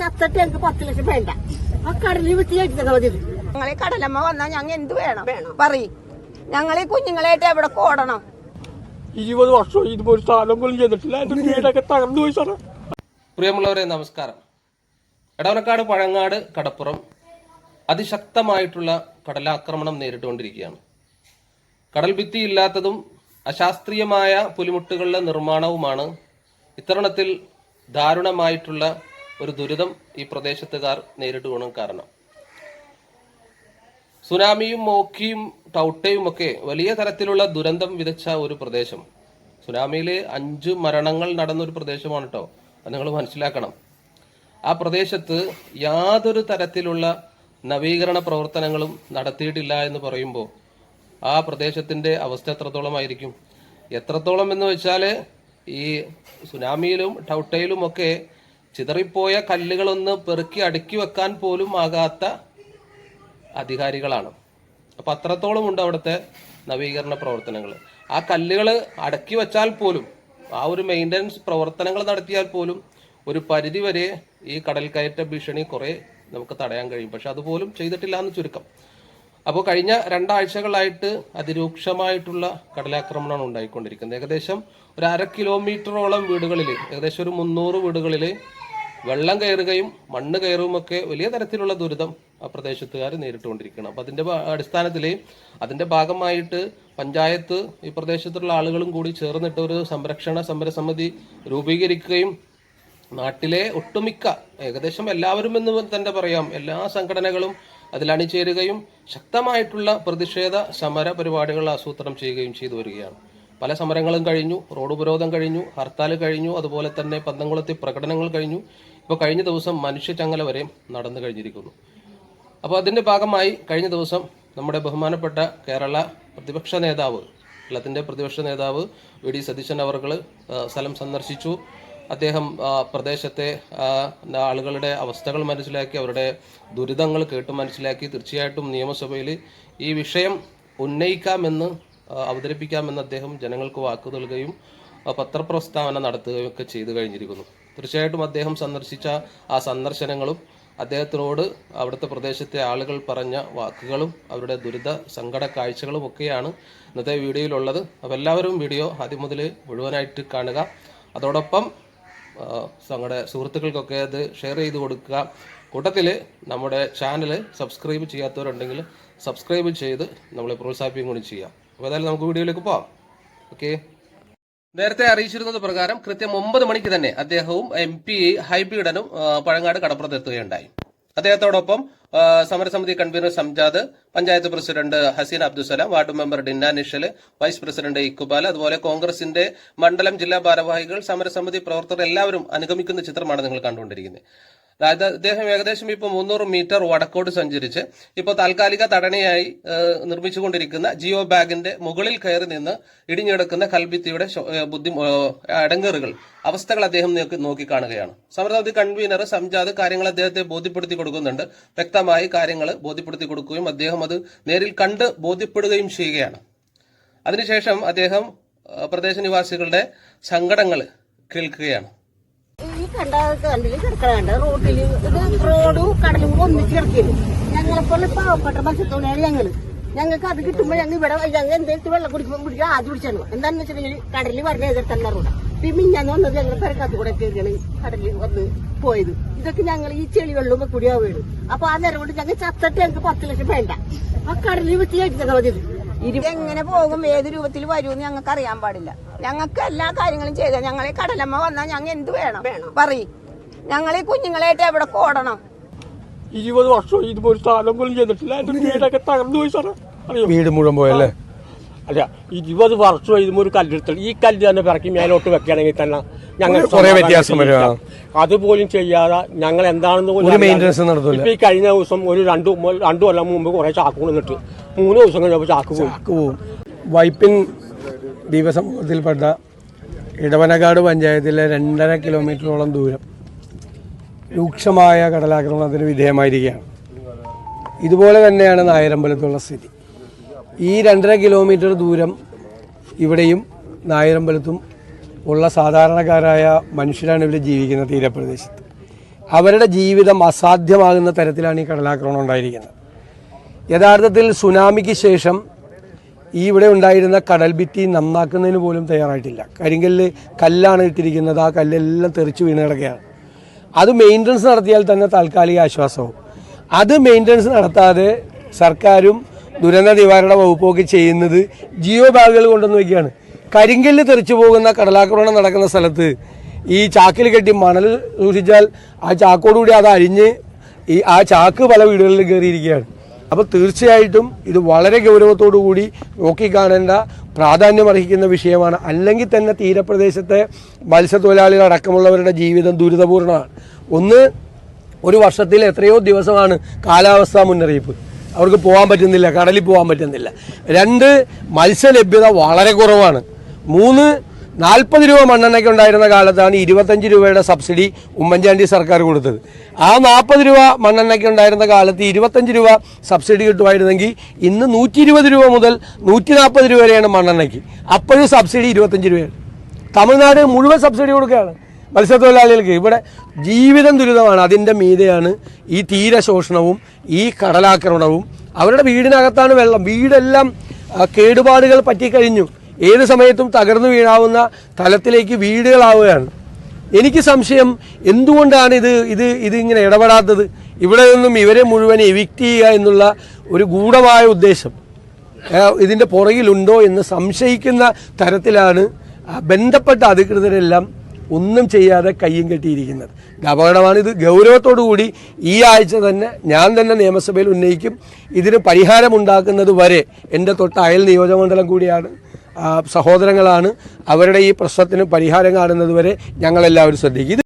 ചത്തിട്ട് ഞങ്ങൾക്ക് പത്ത് ലക്ഷം വേണ്ട ആ കടലിൽ വിട്ട് കഴിച്ചാൽ മതി ഞങ്ങളെ കടലമ്മ വന്നാൽ ഞങ്ങൾ എന്ത് വേണം? പറയ്. ഞങ്ങളെ കുഞ്ഞുങ്ങളായിട്ട് എവിടെ കോടണം? ഇരുപത് വർഷം ഇതുപോലെ ഒരു സ്ഥലം പോലും ചെയ്തിട്ടില്ല. എന്റെ വീടൊക്കെ തകർന്നു പോയി സാറേ. പ്രിയമുള്ളവരെ നമസ്കാരം. എടവനക്കാട് പഴങ്ങാട് കടപ്പുറം അതിശക്തമായിട്ടുള്ള കടലാക്രമണം നേരിട്ടുകൊണ്ടിരിക്കുകയാണ്. കടൽ ഭിത്തി ഇല്ലാത്തതും അശാസ്ത്രീയമായ പുലിമുട്ടുകളുടെ നിർമ്മാണവുമാണ് ഇത്തരണത്തിൽ ദാരുണമായിട്ടുള്ള ഒരു ദുരിതം ഈ പ്രദേശത്തുകാർ നേരിട്ടുകൊണ്ടും കാരണം. സുനാമിയും മോക്കിയും ടൗട്ടയും ഒക്കെ വലിയ തരത്തിലുള്ള ദുരന്തം വിതച്ച ഒരു പ്രദേശം. സുനാമിയിൽ അഞ്ച് മരണങ്ങൾ നടന്ന ഒരു പ്രദേശമാണ് കേട്ടോ അത് നിങ്ങൾ മനസ്സിലാക്കണം. ആ പ്രദേശത്ത് യാതൊരു തരത്തിലുള്ള നവീകരണ പ്രവർത്തനങ്ങളും നടത്തിയിട്ടില്ല എന്ന് പറയുമ്പോൾ ആ പ്രദേശത്തിന്റെ അവസ്ഥ എത്രത്തോളമായിരിക്കും? എത്രത്തോളം എന്ന് വെച്ചാൽ ഈ സുനാമിയിലും ടൗട്ടയിലും ഒക്കെ ചിതറിപ്പോയ കല്ലുകളൊന്ന് പെറുക്കി അടുക്കി വെക്കാൻ പോലും ആകാത്ത അധികാരികളാണ്. അപ്പൊ അത്രത്തോളം ഉണ്ട് അവിടുത്തെ നവീകരണ പ്രവർത്തനങ്ങൾ. ആ കല്ലുകൾ അടക്കി വെച്ചാൽ പോലും ആ ഒരു മെയിന്റനൻസ് പ്രവർത്തനങ്ങൾ നടത്തിയാൽ പോലും ഒരു പരിധി വരെ ഈ കടൽ കയറ്റ ഭീഷണി കുറെ നമുക്ക് തടയാൻ കഴിയും. പക്ഷെ അതുപോലും ചെയ്തിട്ടില്ല എന്ന് ചുരുക്കം. അപ്പോൾ കഴിഞ്ഞ രണ്ടാഴ്ചകളായിട്ട് അതിരൂക്ഷമായിട്ടുള്ള കടലാക്രമണമാണ് ഉണ്ടായിക്കൊണ്ടിരിക്കുന്നത്. ഏകദേശം ഒരു അര കിലോമീറ്ററോളം വീടുകളിൽ ഏകദേശം ഒരു മുന്നൂറ് വീടുകളിൽ വെള്ളം കയറുകയും മണ്ണ് കയറുമൊക്കെ വലിയ തരത്തിലുള്ള ദുരിതം ആ പ്രദേശത്തുകാർ നേരിട്ടുകൊണ്ടിരിക്കണം അപ്പം അതിന്റെ അടിസ്ഥാനത്തിൽ അതിന്റെ ഭാഗമായിട്ട് പഞ്ചായത്ത് ഈ പ്രദേശത്തുള്ള ആളുകളും കൂടി ചേർന്നിട്ട് ഒരു സംരക്ഷണ സമരസമിതി രൂപീകരിക്കുകയും നാട്ടിലെ ഒട്ടുമിക്ക ഏകദേശം എല്ലാവരും എന്ന് തന്നെ പറയാം എല്ലാ സംഘടനകളും അതിൽ അണിചേരുകയും ശക്തമായിട്ടുള്ള പ്രതിഷേധ സമര പരിപാടികൾ ആസൂത്രണം ചെയ്യുകയും ചെയ്തു വരികയാണ്. പല സമരങ്ങളും കഴിഞ്ഞു റോഡ് ഉപരോധം കഴിഞ്ഞു ഹർത്താൽ കഴിഞ്ഞു അതുപോലെ തന്നെ പന്തംകുളത്തെ പ്രകടനങ്ങൾ കഴിഞ്ഞു. ഇപ്പോൾ കഴിഞ്ഞ ദിവസം മനുഷ്യചങ്ങല വരെ നടന്നു കഴിഞ്ഞിരിക്കുന്നു. അപ്പോൾ അതിന്റെ ഭാഗമായി കഴിഞ്ഞ ദിവസം നമ്മുടെ ബഹുമാനപ്പെട്ട കേരള പ്രതിപക്ഷ നേതാവ് കേരളത്തിന്റെ പ്രതിപക്ഷ നേതാവ് വി ഡി സതീശൻ അവർകൾ സ്ഥലം സന്ദർശിച്ചു. അദ്ദേഹം പ്രദേശത്തെ ആളുകളുടെ അവസ്ഥകൾ മനസ്സിലാക്കി അവരുടെ ദുരിതങ്ങൾ കേട്ട് മനസ്സിലാക്കി. തീർച്ചയായിട്ടും നിയമസഭയിൽ ഈ വിഷയം ഉന്നയിക്കാമെന്ന് അവതരിപ്പിക്കാമെന്ന് അദ്ദേഹം ജനങ്ങൾക്ക് വാക്കു നൽകുകയും പത്രപ്രസ്താവന നടത്തുകയും ഒക്കെ ചെയ്തു കഴിഞ്ഞിരിക്കുന്നു. തീർച്ചയായിട്ടും അദ്ദേഹം സന്ദർശിച്ച ആ സന്ദർശനങ്ങളും അദ്ദേഹത്തിനോട് അവിടുത്തെ പ്രദേശത്തെ ആളുകൾ പറഞ്ഞ വാക്കുകളും അവരുടെ ദുരിത സങ്കട കാഴ്ചകളും ഒക്കെയാണ് ഇന്നത്തെ വീഡിയോയിലുള്ളത്. അപ്പോൾ എല്ലാവരും വീഡിയോ ആദ്യം മുതൽ മുഴുവനായിട്ട് കാണുക. അതോടൊപ്പം നമ്മുടെ സുഹൃത്തുക്കൾക്കൊക്കെ അത് ഷെയർ ചെയ്ത് കൊടുക്കുക. കൂട്ടത്തിൽ നമ്മുടെ ചാനൽ സബ്സ്ക്രൈബ് ചെയ്യാത്തവരുണ്ടെങ്കിൽ സബ്സ്ക്രൈബ് ചെയ്ത് നമ്മളെ പ്രോത്സാഹിപ്പിക്കുകയും കൂടി ചെയ്യാം. അപ്പോൾ ഏതായാലും നമുക്ക് വീഡിയോയിലേക്ക് പോവാം. ഓക്കെ നേരത്തെ അറിയിച്ചിരുന്നത് പ്രകാരം കൃത്യം ഒമ്പത് മണിക്ക് തന്നെ അദ്ദേഹവും എം പി ഹൈബീഡനും പഴങ്ങാട് കടപ്പുറത്തെത്തുകയുണ്ടായി അദ്ദേഹത്തോടൊപ്പം സമരസമിതി convener Samjad panchayat president Haseen Abdussalam ward member Dinna Nishal vice president Iqbal അതുപോലെ കോൺഗ്രസിന്റെ മണ്ഡലം ജില്ലാ ഭാരവാഹികൾ സമരസമിതി പ്രവർത്തകർ എല്ലാവരും അനുഗമിക്കുന്ന ചിത്രമാണ് നിങ്ങൾ കണ്ടുകൊണ്ടിരിക്കുന്നത്. അതായത് അദ്ദേഹം ഏകദേശം ഇപ്പോൾ മുന്നൂറ് മീറ്റർ വടക്കോട്ട് സഞ്ചരിച്ച് ഇപ്പോൾ താൽക്കാലിക തടണയായി നിർമ്മിച്ചുകൊണ്ടിരിക്കുന്ന ജിയോ ബാഗിന്റെ മുകളിൽ കയറി നിന്ന് ഇടിഞ്ഞെടുക്കുന്ന കൽഭിത്തിയുടെ ബുദ്ധി അടങ്ങറുകൾ അവസ്ഥകൾ അദ്ദേഹം നോക്കി നോക്കിക്കാണുകയാണ്. സമരസമിതി കൺവീനർ സംജാദ് കാര്യങ്ങൾ അദ്ദേഹത്തെ ബോധ്യപ്പെടുത്തി കൊടുക്കുന്നുണ്ട്. വ്യക്തമായി കാര്യങ്ങൾ ബോധ്യപ്പെടുത്തി കൊടുക്കുകയും അദ്ദേഹം അത് നേരിൽ കണ്ട് ബോധ്യപ്പെടുകയും ചെയ്യുകയാണ്. അതിനുശേഷം അദ്ദേഹം പ്രദേശനിവാസികളുടെ സങ്കടങ്ങൾ കേൾക്കുകയാണ്. ഈ കണ്ട കണ്ടിൽ കിടക്കണ കണ്ട? ഇത് റോഡും കടലും കൂടെ ഒന്നിച്ച് കിടക്കിയത് ഞങ്ങളെപ്പോലെ പാവപ്പെട്ട മത്സ്യത്തോടെയാണ് ഞങ്ങൾ. ഞങ്ങൾക്ക് അത് കിട്ടുമ്പോ ഞങ്ങൾ ഇവിടെ ഞങ്ങൾ എന്തെങ്കിലും വെള്ളം കുടിക്കുമ്പോൾ കുടിക്കുക ആദ്യം കുടിച്ചാണ് എന്താണെന്ന് വെച്ചിട്ടുണ്ടെങ്കിൽ കടലിൽ വരണ എതിർത്തല്ല റോഡ് പിന്നെ മിഞ്ഞാന്ന് വന്നത് ഞങ്ങൾ പെരക്കാത്ത കൂടെ കയറിയാണ് കടലിൽ വന്ന് പോയത്. ഇതൊക്കെ ഞങ്ങൾ ഈ ചെളി വെള്ളവും കൂടി ആവുകയാണ്. അപ്പൊ ആ നേരം കൊണ്ട് ഞങ്ങൾ ചത്തട്ട് ഞങ്ങൾക്ക് പത്ത് ലക്ഷം വേണ്ട. ആ കടലിൽ വിട്ട് കഴിച്ചാൽ മതി എങ്ങനെ പോകും? ഏത് രൂപത്തിൽ വരുമെന്ന് ഞങ്ങൾക്ക് അറിയാൻ പാടില്ല. ഞങ്ങൾക്ക് എല്ലാ കാര്യങ്ങളും ചെയ്ത. ഞങ്ങളെ കടലമ്മ വന്നാൽ ഞങ്ങൾ എന്ത് വേണം? പറയും. ഞങ്ങൾ ഈ കുഞ്ഞുങ്ങളായിട്ട് എവിടെ കോടണം? ഇരുപത് വർഷം ഇതുപോലെ ഒരു സ്ഥലം പോലും ചെയ്തിട്ടില്ല. എന്റെ വീടൊക്കെ തകർന്നു പോയി സാറേ. അറിയോ? വീട് മുഴുവൻ പോയല്ലേ? അല്ല ഇരുപത് വർഷം ഇതുമ്പോൾ ഒരു കല്ലെടുത്തൽ ഈ കല്ല് തന്നെ പിറക്കി മേലോട്ട് വെക്കുകയാണെങ്കിൽ തന്നെ ഞങ്ങൾ കുറേ വ്യത്യാസം വരും, ആ. അതുപോലും ചെയ്യാതെ ഞങ്ങൾ എന്താണെന്ന് ഇപ്പൊ ഈ കഴിഞ്ഞ ദിവസം ഒരു രണ്ടു രണ്ടു കൊല്ലം മുമ്പ് കുറെ ചാക്ക് കൊണ്ടിട്ട് മൂന്ന് ദിവസം കഴിഞ്ഞപ്പോൾ ചാക്ക് പോയി. പോവും. വൈപ്പിൻ ദ്വീപസമൂഹത്തിൽപ്പെട്ട ഇടവനക്കാട് പഞ്ചായത്തിലെ രണ്ടര കിലോമീറ്ററോളം ദൂരം രൂക്ഷമായ കടലാക്രമണത്തിന് വിധേയമായിരിക്കുകയാണ്. ഇതുപോലെ തന്നെയാണ് നായരമ്പലത്തുള്ള സ്ഥിതി. ഈ രണ്ടര കിലോമീറ്റർ ദൂരം ഇവിടെയും നായരമ്പലത്തും ഉള്ള സാധാരണക്കാരായ മനുഷ്യരാണ് ഇവിടെ ജീവിക്കുന്ന തീരപ്രദേശത്ത്. അവരുടെ ജീവിതം അസാധ്യമാകുന്ന തരത്തിലാണ് ഈ കടലാക്രമണം ഉണ്ടായിരിക്കുന്നത്. യഥാർത്ഥത്തിൽ സുനാമിക്ക് ശേഷം ഈ ഇവിടെ ഉണ്ടായിരുന്ന കടൽഭിത്തി നന്നാക്കുന്നതിന് പോലും തയ്യാറായിട്ടില്ല. കരിങ്കല്ല് കല്ലാണ് ഇട്ടിരിക്കുന്നത്. ആ കല്ലെല്ലാം തെറിച്ച് വീണ് കിടക്കുകയാണ്. അത് മെയിന്റനൻസ് നടത്തിയാൽ തന്നെ താൽക്കാലിക ആശ്വാസവും. അത് മെയിന്റനൻസ് നടത്താതെ സർക്കാരും ദുരന്ത നിവാരണ വകുപ്പൊക്കെ ചെയ്യുന്നത് ജിയോ ബാഗുകൾ കൊണ്ടുവന്ന് വയ്ക്കുകയാണ് കരിങ്കല്ല് തെറിച്ചു പോകുന്ന കടലാക്രമണം നടക്കുന്ന സ്ഥലത്ത് ഈ ചാക്കിൽ കെട്ടി മണൽ സൂക്ഷിച്ചാൽ ആ ചാക്കോടുകൂടി അത് അരിഞ്ഞ് ഈ ആ ചാക്ക് പല വീടുകളിലും കയറിയിരിക്കുകയാണ്. അപ്പോൾ തീർച്ചയായിട്ടും ഇത് വളരെ ഗൗരവത്തോടു കൂടി നോക്കിക്കാണേണ്ട പ്രാധാന്യം അർഹിക്കുന്ന വിഷയമാണ്. അല്ലെങ്കിൽ തന്നെ തീരപ്രദേശത്തെ മത്സ്യത്തൊഴിലാളികൾ അടക്കമുള്ളവരുടെ ജീവിതം ദുരിതപൂർണമാണ്. ഒന്ന് ഒരു വർഷത്തിൽ എത്രയോ ദിവസമാണ് കാലാവസ്ഥാ മുന്നറിയിപ്പ്. അവർക്ക് പോകാൻ പറ്റുന്നില്ല കടലിൽ പോകാൻ പറ്റുന്നില്ല. രണ്ട് മത്സ്യലഭ്യത വളരെ കുറവാണ്. മൂന്ന് നാൽപ്പത് രൂപ മണ്ണെണ്ണയ്ക്ക് ഉണ്ടായിരുന്ന കാലത്താണ് ഇരുപത്തഞ്ച് രൂപയുടെ സബ്സിഡി ഉമ്മൻചാണ്ടി സർക്കാർ കൊടുത്തത്. ആ നാൽപ്പത് രൂപ മണ്ണെണ്ണയ്ക്ക് ഉണ്ടായിരുന്ന കാലത്ത് ഇരുപത്തഞ്ച് രൂപ സബ്സിഡി കിട്ടുമായിരുന്നെങ്കിൽ ഇന്ന് നൂറ്റി ഇരുപത് രൂപ മുതൽ നൂറ്റി നാൽപ്പത് രൂപ വരെയാണ് മണ്ണെണ്ണയ്ക്ക്. അപ്പോഴും സബ്സിഡി ഇരുപത്തഞ്ച് രൂപയാണ്. തമിഴ്നാട് മുഴുവൻ സബ്സിഡി കൊടുക്കുകയാണ് മത്സ്യത്തൊഴിലാളികൾക്ക്. ഇവിടെ ജീവിതം ദുരിതമാണ്. അതിന്റെ മീതെയാണ് ഈ തീരശോഷണവും ഈ കടലാക്രമണവും. അവരുടെ വീടിനകത്താണ് വെള്ളം. വീടെല്ലാം കേടുപാടുകൾ പറ്റിക്കഴിഞ്ഞു. ഏത് സമയത്തും തകർന്നു വീഴാവുന്ന തലത്തിലേക്ക് വീടുകളാവുകയാണ്. എനിക്ക് സംശയം എന്തുകൊണ്ടാണ് ഇത് ഇത് ഇതിങ്ങനെ ഇടപെടാത്തത്? ഇവിടെ നിന്നും ഇവരെ മുഴുവൻ എവിക്റ്റ് ചെയ്യുക എന്നുള്ള ഒരു ഗൂഢമായ ഉദ്ദേശം. ഇതിന്റെ പുറകിലുണ്ടോ എന്ന് സംശയിക്കുന്ന തരത്തിലാണ് ബന്ധപ്പെട്ട അധികൃതരെല്ലാം ഒന്നും ചെയ്യാതെ കയ്യും കെട്ടിയിരിക്കുന്നത്. അപകടമാണിത് കൂടി ഈ ആഴ്ച തന്നെ ഞാൻ തന്നെ നിയമസഭയിൽ ഉന്നയിക്കും. ഇതിന് പരിഹാരമുണ്ടാക്കുന്നത് വരെ എന്റെ തൊട്ട് അയൽ നിയോജകമണ്ഡലം കൂടിയാണ്. സഹോദരങ്ങളാണ്. അവരുടെ ഈ പ്രശ്നത്തിന് പരിഹാരം കാണുന്നതുവരെ ഞങ്ങളെല്ലാവരും ശ്രദ്ധിക്കും.